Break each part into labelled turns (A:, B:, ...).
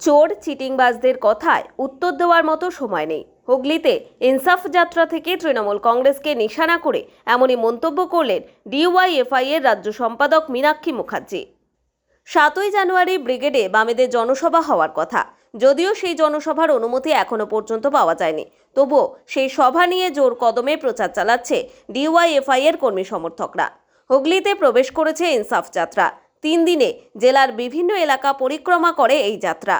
A: চোর, চিটিংবাজদের কথায় উত্তর দেওয়ার মতো সময় নেই। হুগলিতে ইনসাফ যাত্রা থেকে তৃণমূল কংগ্রেসকে নিশানা করে এমনই মন্তব্য করলেন ডিওয়াইএফআই এর রাজ্য সম্পাদক মীনাক্ষী মুখার্জি। সাতই জানুয়ারি ব্রিগেডে বামেদের জনসভা হওয়ার কথা। যদিও সেই জনসভার অনুমতি এখনও পর্যন্ত পাওয়া যায়নি, তবুও সেই সভা নিয়ে জোর কদমে প্রচার চালাচ্ছে ডিওয়াইএফআই এর কর্মী সমর্থকরা। হুগলিতে প্রবেশ করেছে ইনসাফ যাত্রা। তিন দিনে জেলার বিভিন্ন এলাকা পরিক্রমা করে এই যাত্রা।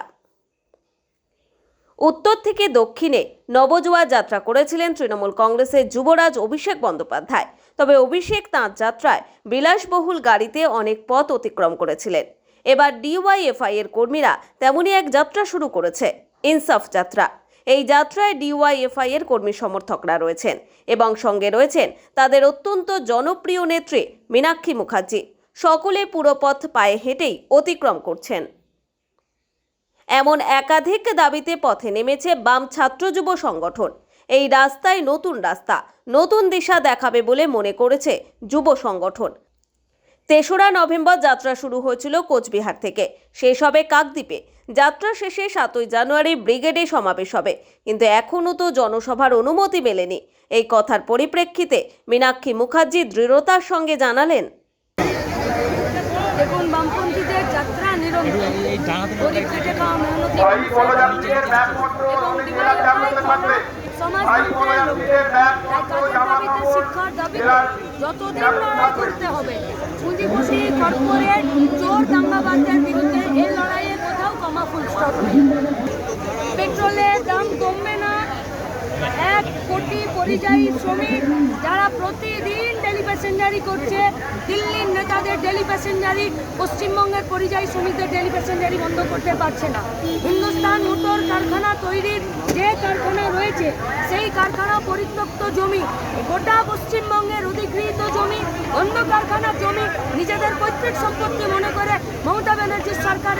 A: উত্তর থেকে দক্ষিণে নবজোয়া যাত্রা করেছিলেন তৃণমূল কংগ্রেসের যুবরাজ অভিষেক বন্দ্যোপাধ্যায়। তবে অভিষেক তাঁর যাত্রায় বিলাসবহুল গাড়িতে অনেক পথ অতিক্রম করেছিলেন। এবার ডিওয়াইএফআই এর কর্মীরা তেমনই এক যাত্রা শুরু করেছে, ইনসাফ যাত্রা। এই যাত্রায় ডিওয়াইএফআই এর কর্মী সমর্থকরা রয়েছেন এবং সঙ্গে রয়েছেন তাদের অত্যন্ত জনপ্রিয় নেত্রী মীনাক্ষী মুখার্জি। সকলে পুরোপথ পায়ে হেঁটেই অতিক্রম করছেন। এমন একাধিক দাবিতে পথে নেমেছে বাম ছাত্র যুব সংগঠন। এই রাস্তায় নতুন রাস্তা, নতুন দিশা দেখাবে বলে মনে করেছে যুব সংগঠন। তেসরা নভেম্বর যাত্রা শুরু হয়েছিল কোচবিহার থেকে। শেষ হবে কাকদ্বীপে। যাত্রা শেষে সাতই জানুয়ারি ব্রিগেডে সমাবেশ হবে। কিন্তু এখনও তো জনসভার অনুমতি মেলেনি। এই কথার পরিপ্রেক্ষিতে মীনাক্ষী মুখার্জি দৃঢ়তার সঙ্গে জানালেন
B: দেখুন বামপন্থীদের যাত্রা নিরন্তর। গরিব খেটে খাওয়া মেহনতি এবং সমাজ শিক্ষার দাবিতে যতদিন লড়াই করতে হবে কর্পোরেট চোর দাঙ্গাবাজদের বিরুদ্ধে এই লড়াইয়ে কোথাও কমা ফুল স্টপ নেই। পেট্রোলের দাম কমবে এক কোটি পরিযায়ী শ্রমিক যারা প্রতিদিন ডেলি প্যাসেঞ্জারি করছে। দিল্লির নেতাদের ডেলি প্যাসেঞ্জারি পশ্চিমবঙ্গের পরিযায়ী শ্রমিকদের ডেলি প্যাসেঞ্জারি বন্ধ করতে পারছে না। হিন্দুস্তান মোটর কারখানা তৈরির যে কারখানা রয়েছে, সেই কারখানা পরিত্যক্ত জমি। গোটা পশ্চিমবঙ্গের অধিগৃহীত জমি, অন্য কারখানার জমি, নিজেদের পৈতৃক সম্পত্তি মনে করে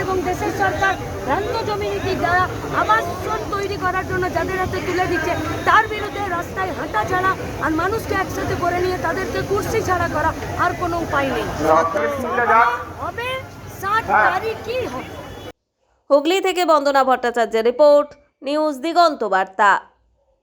B: এবং দেশের সরকার ভ্রান্ত জমি নীতি দ্বারা আবাসন তৈরি করার জন্য যাদের হাতে তুলে দিচ্ছে তার বিরুদ্ধে রাস্তায় হাঁটা ছাড়া আর মানুষকে একসাথে করে নিয়ে তাদেরকে কুর্সি ছাড়া করা আর কোনো উপায় নেই। হবে সাত তারিখই হবে?
A: হুগলি থেকে বন্দনা ভট্টাচার্যের রিপোর্ট নিউজ দিগন্ত বার্তা।